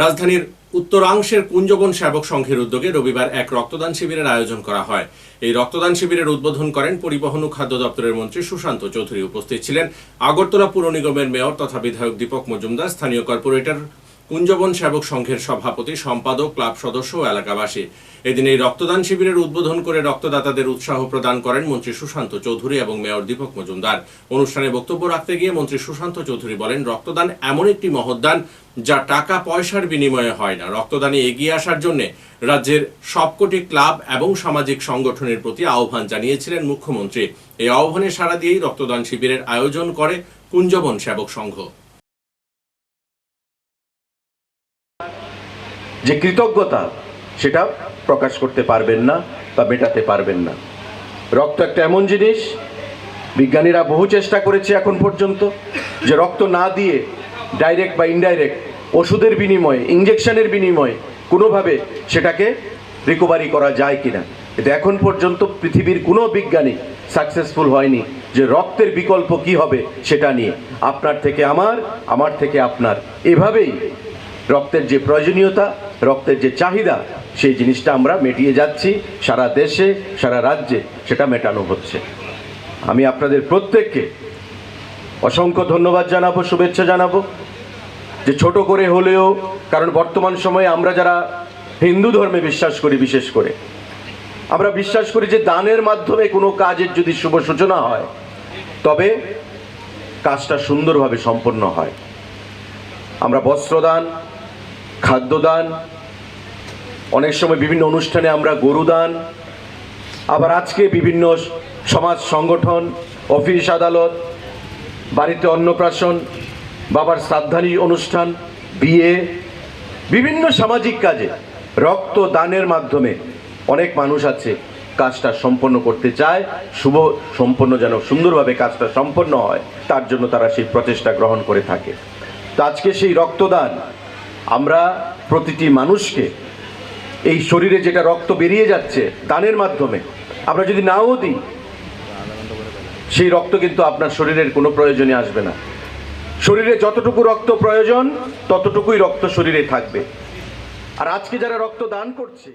রাজধানীর উত্তরাংশের কুঞ্জবন সেবক সংঘের উদ্যোগে রবিবার এক রক্তদান শিবিরের আয়োজন করা হয়। এই রক্তদান শিবিরের উদ্বোধন করেন পরিবহন ও খাদ্য দপ্তরের মন্ত্রী সুশান্ত চৌধুরী। উপস্থিত ছিলেন আগরতলা পুর নিগমের মেয়র তথা বিধায়ক দীপক মজুমদার, স্থানীয় কর্পোরেটর, কুঞ্জবন সেবক সংঘের সভাপতি, সম্পাদক, ক্লাব সদস্য ও এলাকাবাসী। এদিন এই রক্তদান শিবিরের উদ্বোধন করে রক্তদাতাদের উৎসাহ প্রদান করেন মন্ত্রী সুশান্ত চৌধুরী এবং মেয়র দীপক মজুমদার। অনুষ্ঠানে বক্তব্য রাখতে গিয়ে মন্ত্রী সুশান্ত চৌধুরী বলেন, রক্তদান এমন একটি মহৎদান যা টাকা পয়সার বিনিময়ে হয় না। রক্তদানে এগিয়ে আসার জন্য রাজ্যের সবকটি ক্লাব এবং সামাজিক সংগঠনের প্রতি আহ্বান জানিয়েছিলেন মুখ্যমন্ত্রী। এই আহ্বানে সাড়া দিয়েই রক্তদান শিবিরের আয়োজন করে কুঞ্জবন সেবক সংঘ। যে কৃতজ্ঞতা, সেটা প্রকাশ করতে পারবেন না বা মেটাতে পারবেন না। রক্ত একটা এমন জিনিস, বিজ্ঞানীরা বহু চেষ্টা করেছে এখন পর্যন্ত যে রক্ত না দিয়ে ডাইরেক্ট বা ইনডাইরেক্ট ওষুধের বিনিময়ে ইঞ্জেকশনের বিনিময়ে কোনোভাবে সেটাকে রিকভারি করা যায় কিনা। কিন্তু এখন পর্যন্ত পৃথিবীর কোনো বিজ্ঞানী সাকসেসফুল হয়নি যে রক্তের বিকল্প কি হবে সেটা নিয়ে। আপনার থেকে আমার আমার থেকে আপনার। এভাবেই রক্তের যে প্রয়োজনীয়তা, রক্তের যে চাহিদা, সেই জিনিসটা আমরা মেটিয়ে যাচ্ছি। সারা দেশে, সারা রাজ্যে সেটা মেটানো হচ্ছে। আমি আপনাদের প্রত্যেককে অসংখ্য ধন্যবাদ জানাব, শুভেচ্ছা জানাব। যে ছোট করে হলেও, কারণ বর্তমান সময়ে আমরা যারা হিন্দু ধর্মে বিশ্বাস করি বিশেষ করে, আমরা বিশ্বাস করি যে দানের মাধ্যমে কোনো কাজের যদি শুভ সূচনা হয়, তবে কাজটা সুন্দরভাবে সম্পন্ন হয়। আমরা বস্ত্রদান, খাদ্যদান, অনেক সময় বিভিন্ন অনুষ্ঠানে আমরা গরুদান, আবার আজকে বিভিন্ন সমাজ সংগঠন, অফিস আদালত বাড়িতে অন্নপ্রাশন, বাবার শ্রাদ্ধানী অনুষ্ঠান, বিয়ে, বিভিন্ন সামাজিক কাজে, রক্ত দানের মাধ্যমে অনেক মানুষ আছে, কাজটা সম্পন্ন করতে চায়, শুভ সম্পন্ন যেন সুন্দরভাবে কাজটা সম্পন্ন হয়, তার জন্য তারা সেই প্রচেষ্টা গ্রহণ করে থাকে। তো আজকে সেই রক্তদান, আমরা প্রতিটি মানুষকে এই শরীরে যেটা রক্ত বেরিয়ে যাচ্ছে, দানের মাধ্যমে, আমরা যদি নাও দিই সেই রক্ত কিন্তু আপনার শরীরের কোনো প্রয়োজনে আসবে না। শরীরে যতটুকু রক্ত প্রয়োজন, ততটুকুই রক্ত শরীরে থাকবে। আর আজকে যারা রক্ত দান করছে